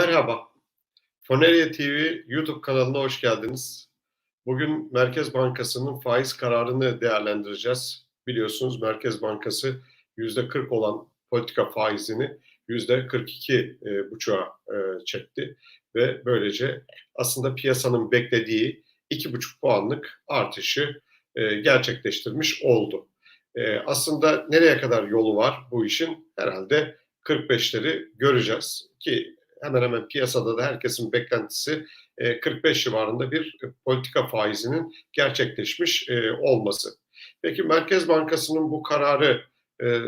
Merhaba. Foneria TV YouTube kanalına hoş geldiniz. Bugün Merkez Bankası'nın faiz kararını değerlendireceğiz. Biliyorsunuz Merkez Bankası %40 olan politika faizini %42 e, e, çekti ve böylece aslında piyasanın beklediği 2,5 puanlık artışı e, gerçekleştirmiş oldu. Aslında nereye kadar yolu var bu işin? Herhalde 45'leri göreceğiz ki hemen hemen piyasada da herkesin beklentisi 45 e, civarında bir politika faizinin gerçekleşmiş e, olması. Peki Merkez Bankası'nın bu kararı e,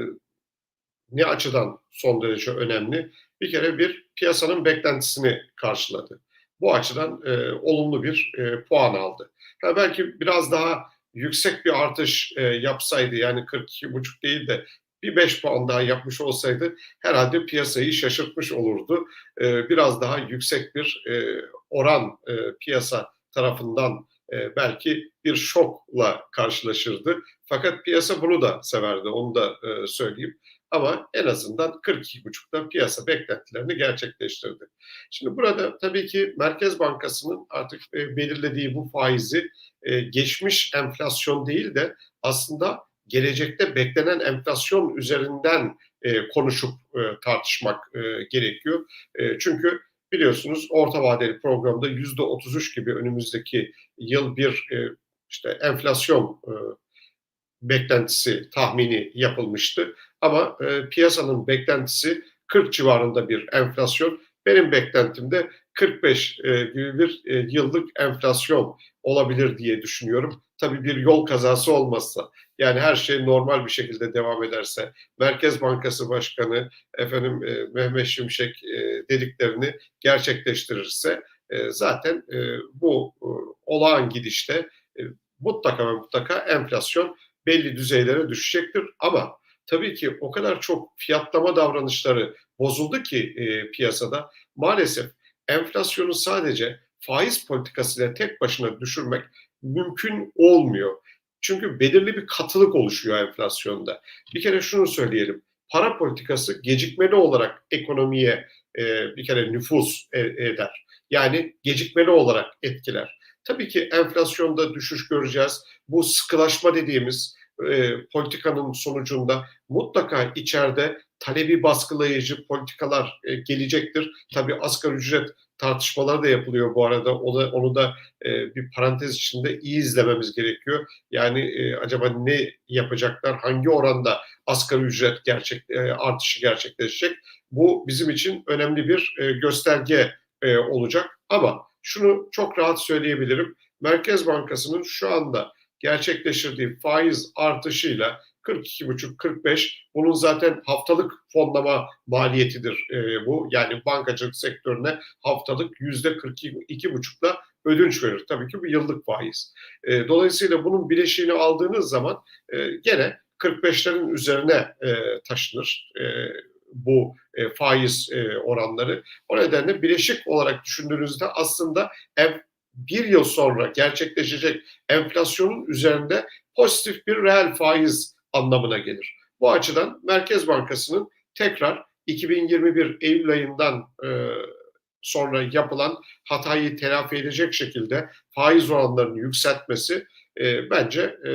ne açıdan son derece önemli? Bir kere bir piyasanın beklentisini karşıladı. Bu açıdan olumlu bir puan aldı. Yani belki biraz daha yüksek bir artış yapsaydı yani 42,5 değil de bir 5 puan daha yapmış olsaydı herhalde piyasayı şaşırtmış olurdu. Ee, biraz daha yüksek bir e, oran e, piyasa tarafından e, belki bir şokla karşılaşırdı. Fakat piyasa bunu da severdi, onu da söyleyeyim. Ama en azından 42,5'da piyasa beklentilerini gerçekleştirdi. Şimdi burada tabii ki Merkez Bankası'nın artık belirlediği bu faizi geçmiş enflasyon değil de aslında gelecekte beklenen enflasyon üzerinden e, konuşup e, tartışmak e, gerekiyor. E, çünkü biliyorsunuz orta vadeli programda yüzde 33 gibi önümüzdeki yıl bir e, işte enflasyon e, beklentisi tahmini yapılmıştı. Ama e, piyasanın beklentisi 40 civarında bir enflasyon. Benim beklentimde 45 e, gibi bir e, yıllık enflasyon olabilir diye düşünüyorum. Tabii bir yol kazası olmazsa, yani her şey normal bir şekilde devam ederse, Merkez Bankası Başkanı efendim e, Mehmet Şimşek dediklerini gerçekleştirirse zaten bu olağan gidişte mutlaka ve mutlaka enflasyon belli düzeylere düşecektir. Ama tabii ki o kadar çok fiyatlama davranışları bozuldu ki piyasada maalesef enflasyonu sadece faiz politikasıyla tek başına düşürmek mümkün olmuyor. Çünkü belirli bir katılık oluşuyor enflasyonda. Bir kere şunu söyleyelim. Para politikası gecikmeli olarak ekonomiye e, bir kere nüfus e, eder. Yani gecikmeli olarak etkiler. Tabii ki enflasyonda düşüş göreceğiz. Bu sıkılaşma dediğimiz e, politikanın sonucunda mutlaka içeride talebi baskılayıcı politikalar e, gelecektir. Tabii asgari ücret tartışmalar da yapılıyor bu arada. O da, onu da e, bir parantez içinde iyi izlememiz gerekiyor. Yani e, acaba ne yapacaklar, hangi oranda asgari ücret gerçek e, artışı gerçekleşecek? Bu bizim için önemli bir e, gösterge e, olacak. Ama şunu çok rahat söyleyebilirim. Merkez Bankası'nın şu anda gerçekleştirdiği faiz artışıyla 42,5-45 bunun zaten haftalık fonlama maliyetidir e, bu. Yani bankacılık sektörüne haftalık %42,5'la ödünç verir. Tabii ki bu yıllık faiz. E, dolayısıyla bunun bileşiğini aldığınız zaman e, gene 45'lerin üzerine e, taşınır. E, bu e, faiz e, oranları. O nedenle bileşik olarak düşündüğünüzde aslında bir yıl sonra gerçekleşecek enflasyonun üzerinde pozitif bir reel faiz anlamına gelir. Bu açıdan Merkez Bankası'nın tekrar 2021 Eylül ayından e, sonra yapılan hatayı telafi edecek şekilde faiz oranlarını yükseltmesi e, bence e,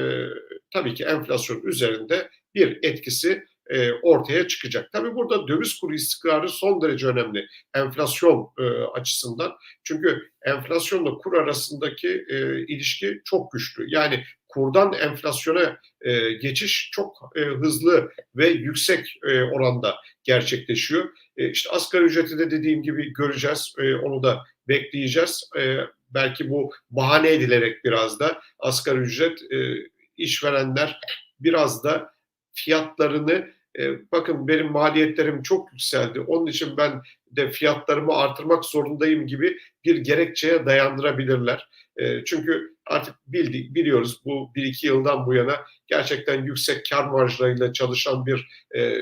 tabii ki enflasyon üzerinde bir etkisi e, ortaya çıkacak. Tabii burada döviz kuru istikrarı son derece önemli enflasyon e, açısından. Çünkü enflasyonla kur arasındaki e, ilişki çok güçlü. Yani kurdan enflasyona e, geçiş çok e, hızlı ve yüksek e, oranda gerçekleşiyor. E, işte asgari ücreti de dediğim gibi göreceğiz. E, onu da bekleyeceğiz. E, belki bu bahane edilerek biraz da asgari ücret e, işverenler biraz da fiyatlarını e, bakın benim maliyetlerim çok yükseldi. Onun için ben de fiyatlarımı artırmak zorundayım gibi bir gerekçeye dayandırabilirler. E, çünkü artık bildik, biliyoruz bu bir iki yıldan bu yana gerçekten yüksek kar marjlarıyla çalışan bir e,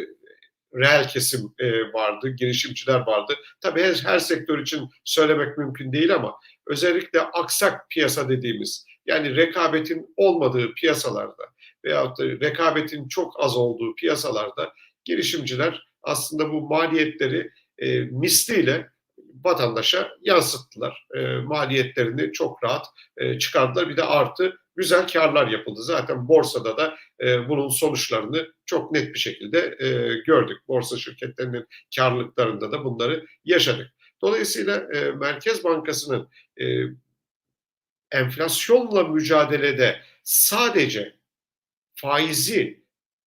reel kesim e, vardı, girişimciler vardı. Tabii her, her sektör için söylemek mümkün değil ama özellikle aksak piyasa dediğimiz yani rekabetin olmadığı piyasalarda veyahut da rekabetin çok az olduğu piyasalarda girişimciler aslında bu maliyetleri e, misliyle vatandaşa yansıttılar. E, maliyetlerini çok rahat e, çıkardılar. Bir de artı güzel karlar yapıldı. Zaten borsada da e, bunun sonuçlarını çok net bir şekilde e, gördük. Borsa şirketlerinin karlılıklarında da bunları yaşadık. Dolayısıyla e, Merkez Bankası'nın e, enflasyonla mücadelede sadece faizi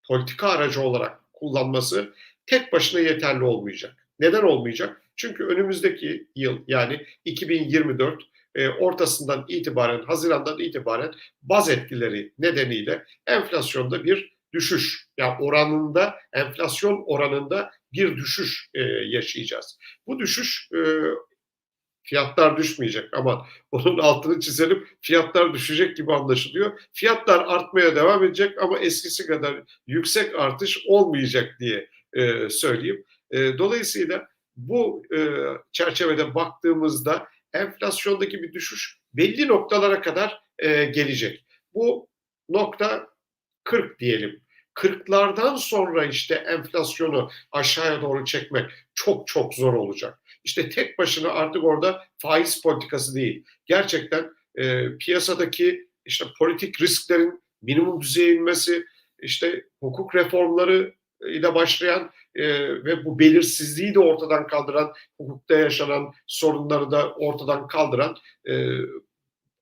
politika aracı olarak kullanması tek başına yeterli olmayacak. Neden olmayacak? Çünkü önümüzdeki yıl yani 2024 e, ortasından itibaren, Haziran'dan itibaren baz etkileri nedeniyle enflasyonda bir düşüş, yani oranında, enflasyon oranında bir düşüş e, yaşayacağız. Bu düşüş e, fiyatlar düşmeyecek ama bunun altını çizelim fiyatlar düşecek gibi anlaşılıyor. Fiyatlar artmaya devam edecek ama eskisi kadar yüksek artış olmayacak diye e, söyleyeyim. E, dolayısıyla bu e, çerçevede baktığımızda enflasyondaki bir düşüş belli noktalara kadar e, gelecek. Bu nokta 40 diyelim. 40'lardan sonra işte enflasyonu aşağıya doğru çekmek çok çok zor olacak. İşte tek başına artık orada faiz politikası değil. Gerçekten e, piyasadaki işte politik risklerin minimum düzeye inmesi, işte hukuk reformları ile başlayan e, ve bu belirsizliği de ortadan kaldıran, hukukta yaşanan sorunları da ortadan kaldıran e,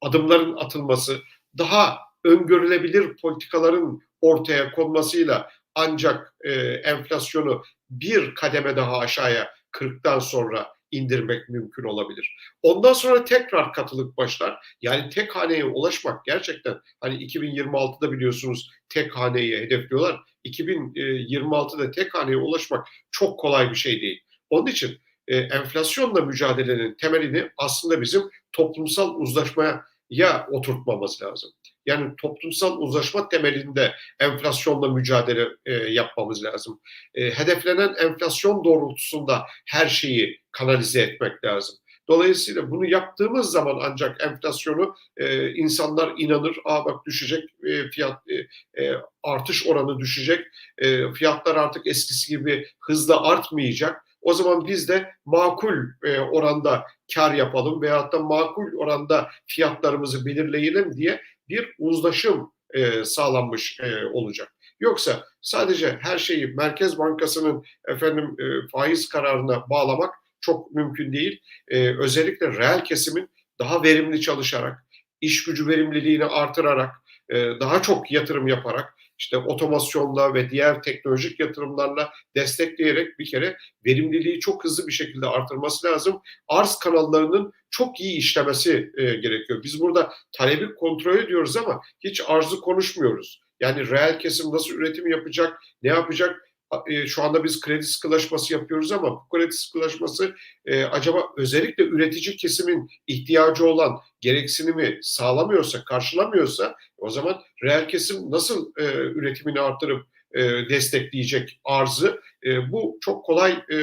adımların atılması, daha öngörülebilir politikaların ortaya konmasıyla ancak e, enflasyonu bir kademe daha aşağıya 40'tan sonra indirmek mümkün olabilir. Ondan sonra tekrar katılık başlar. Yani tek haneye ulaşmak gerçekten hani 2026'da biliyorsunuz tek haneyi hedefliyorlar. 2026'da tek haneye ulaşmak çok kolay bir şey değil. Onun için e, enflasyonla mücadelenin temelini aslında bizim toplumsal uzlaşmaya ya oturtmamız lazım. Yani toplumsal uzlaşma temelinde enflasyonla mücadele e, yapmamız lazım. E, hedeflenen enflasyon doğrultusunda her şeyi kanalize etmek lazım. Dolayısıyla bunu yaptığımız zaman ancak enflasyonu e, insanlar inanır. Aa bak düşecek e, fiyat e, e, artış oranı düşecek. E, fiyatlar artık eskisi gibi hızla artmayacak. O zaman biz de makul e, oranda kar yapalım veyahut da makul oranda fiyatlarımızı belirleyelim diye bir uzlaşım e, sağlanmış e, olacak. Yoksa sadece her şeyi Merkez Bankası'nın efendim e, faiz kararına bağlamak çok mümkün değil. E, özellikle reel kesimin daha verimli çalışarak, iş gücü verimliliğini artırarak, e, daha çok yatırım yaparak, işte otomasyonla ve diğer teknolojik yatırımlarla destekleyerek bir kere verimliliği çok hızlı bir şekilde artırması lazım. Arz kanallarının çok iyi işlemesi e, gerekiyor. Biz burada talebi kontrol ediyoruz ama hiç arzı konuşmuyoruz. Yani reel kesim nasıl üretim yapacak, ne yapacak? E, şu anda biz kredi sıkılaşması yapıyoruz ama bu kredi sıkılaşması e, acaba özellikle üretici kesimin ihtiyacı olan gereksinimi sağlamıyorsa, karşılamıyorsa o zaman reel kesim nasıl e, üretimini artırıp e, destekleyecek arzı? E, bu çok kolay e,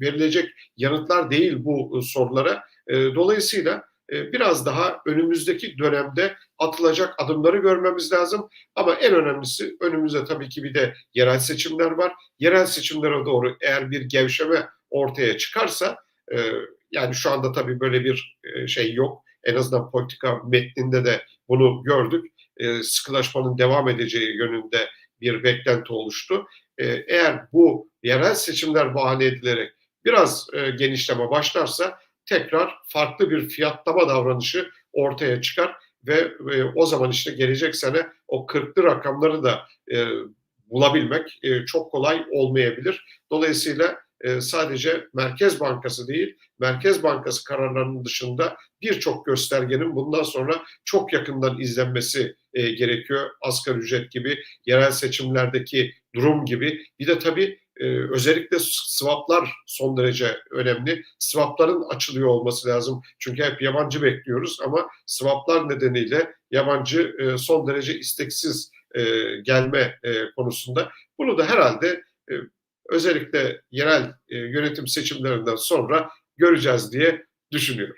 verilecek yanıtlar değil bu e, sorulara. E, dolayısıyla biraz daha önümüzdeki dönemde atılacak adımları görmemiz lazım. Ama en önemlisi önümüzde tabii ki bir de yerel seçimler var. Yerel seçimlere doğru eğer bir gevşeme ortaya çıkarsa e, yani şu anda tabii böyle bir e, şey yok. En azından politika metninde de bunu gördük. Sıkılaşmanın devam edeceği yönünde bir beklenti oluştu. Eğer bu yerel seçimler bahane edilerek biraz genişleme başlarsa tekrar farklı bir fiyatlama davranışı ortaya çıkar ve e, o zaman işte gelecek sene o 40'lı rakamları da e, bulabilmek e, çok kolay olmayabilir. Dolayısıyla e, sadece Merkez Bankası değil, Merkez Bankası kararlarının dışında birçok göstergenin bundan sonra çok yakından izlenmesi e, gerekiyor. Asgari ücret gibi, yerel seçimlerdeki durum gibi. Bir de tabii e, özellikle swaplar son derece önemli. Swapların açılıyor olması lazım. Çünkü hep yabancı bekliyoruz ama swaplar nedeniyle yabancı e, son derece isteksiz e, gelme e, konusunda. Bunu da herhalde e, özellikle yerel e, yönetim seçimlerinden sonra göreceğiz diye düşünüyorum.